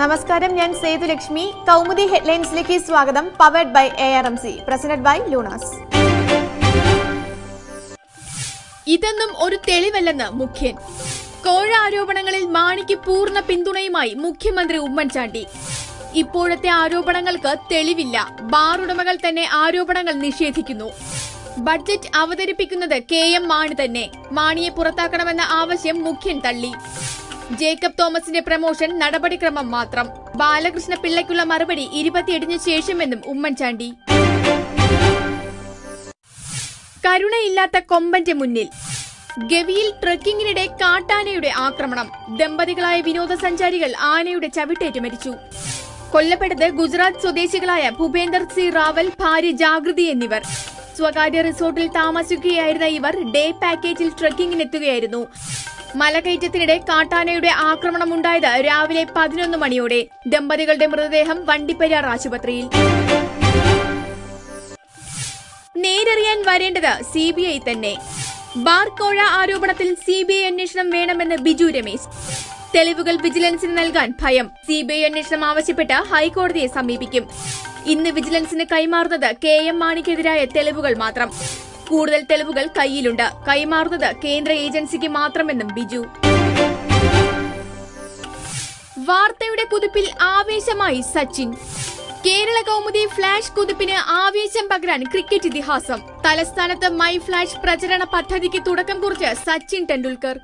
നമസ്കാരം ഞാൻ സേതുലക്ഷ്മി കൗമുദി ഹെഡ്ലൈൻസിലേക്ക് സ്വാഗതം. Powered by A R M C presented by Lunas. ഇതൊന്നും ഒരു തെളിവല്ലെന്ന് മുഖ്യൻ. കോഴ ആരോപണങ്ങളിൽ മാണിക്ക് പൂർണ പിന്തുണയുമായി മുഖ്യമന്ത്രി ഉമ്മൻചാണ്ടി. ഇപ്പോഴത്തെ ആരോപണങ്ങൾക്ക് തെളിവില്ല. ബാർ ഉടമകൾ തന്നെ ആരോപണങ്ങൾ നിഷേധിക്കുന്നു. ബഡ്ജറ്റ് അവതരിപ്പിക്കുന്നത് കെ എം മാണി തന്നെ. മാണിയെ പുറത്താക്കണമെന്ന ആവശ്യം മുഖ്യൻ തള്ളി. ജേക്കബ് തോമസിന്റെ പ്രമോഷൻ നടപടിക്രമം മാത്രം. ബാലകൃഷ്ണ പിള്ളയ്ക്കുള്ള മറുപടി ഇരുപത്തിയെട്ടിന് ശേഷമെന്നും ഉമ്മൻചാണ്ടി. കരുണയില്ലാത്ത കൊമ്പന്റെ മുന്നിൽ. ഗവിയിൽ ട്രക്കിങ്ങിനിടെ കാട്ടാനയുടെ ആക്രമണം. ദമ്പതികളായ വിനോദസഞ്ചാരികൾ ആനയുടെ ചവിട്ടേറ്റ് മരിച്ചു. കൊല്ലപ്പെട്ടത് ഗുജറാത്ത് സ്വദേശികളായ ഭൂപേന്ദർ സി. റാവൽ ഭാര്യ ജാഗൃതി എന്നിവർ. സ്വകാര്യ റിസോർട്ടിൽ താമസിക്കുകയായിരുന്ന ഇവർ ഡേ പാക്കേജിൽ ട്രക്കിങ്ങിനെത്തുകയായിരുന്നു. മലകയറ്റത്തിനിടെ കാട്ടാനയുടെ ആക്രമണം ഉണ്ടായത് രാവിലെ പതിനൊന്ന് മണിയോടെ. ദമ്പതികളുടെ മൃതദേഹം വണ്ടിപ്പെരിയാർ ആശുപത്രിയിൽ. നേരറിയാൻ വരേണ്ടത് സി ബി ഐ തന്നെ. ബാർ കോഴ ആരോപണത്തിൽ സി ബി ഐ അന്വേഷണം വേണമെന്ന് ബിജു രമേശ്. തെളിവുകൾ വിജിലൻസിന് നൽകാൻ ഭയം. സി ബി ഐ അന്വേഷണം ആവശ്യപ്പെട്ട് ഹൈക്കോടതിയെ സമീപിക്കും. ഇന്ന് വിജിലൻസിന് കൈമാറുന്നത് കെ എം മാണിക്കെതിരായ തെളിവുകൾ മാത്രം. കൂടുതൽ തെളിവുകൾ കയ്യിലുണ്ട്. കൈമാറുന്നത് കേന്ദ്ര ഏജൻസിക്ക് മാത്രമെന്നും ബിജു. വാർത്തയുടെ കുതിപ്പിൽ ആവേശമായി സച്ചിൻ. കേരള കൗമുദി ഫ്ലാഷ് കുതിപ്പിന് ആവേശം പകരാൻ ക്രിക്കറ്റ് ഇതിഹാസം. തലസ്ഥാനത്ത് മൈ ഫ്ലാഷ് പ്രചരണ പദ്ധതിക്ക് തുടക്കം കുറിച്ച് സച്ചിൻ ടെണ്ടുൽക്കർ.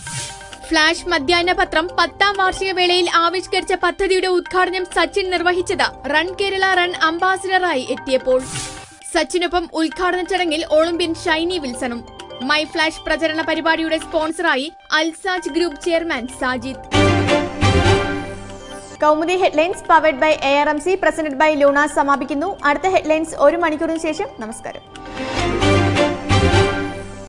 ഫ്ലാഷ് മധ്യാഹ്ന പത്രം പത്താം വാർഷിക വേളയിൽ ആവിഷ്കരിച്ച പദ്ധതിയുടെ ഉദ്ഘാടനം സച്ചിൻ നിർവഹിച്ചത് റൺ കേരള റൺ അംബാസിഡറായി എത്തിയപ്പോൾ. സച്ചിനൊപ്പം ഉദ്ഘാടന ചടങ്ങിൽ ഒളിമ്പ്യൻ ഷൈനി വിൽസണും. മൈ ഫ്ലാഷ് പ്രചരണ പരിപാടിയുടെ സ്പോൺസറായി Alsaj group chairman Sajid. Kaumudi headlines powered by A R M C presented by Luna സമാപിക്കുന്നു. അടുത്ത ഹെഡ്ലൈൻസ് ഒരു മണിക്കൂറിന് ശേഷം നമസ്കാരം.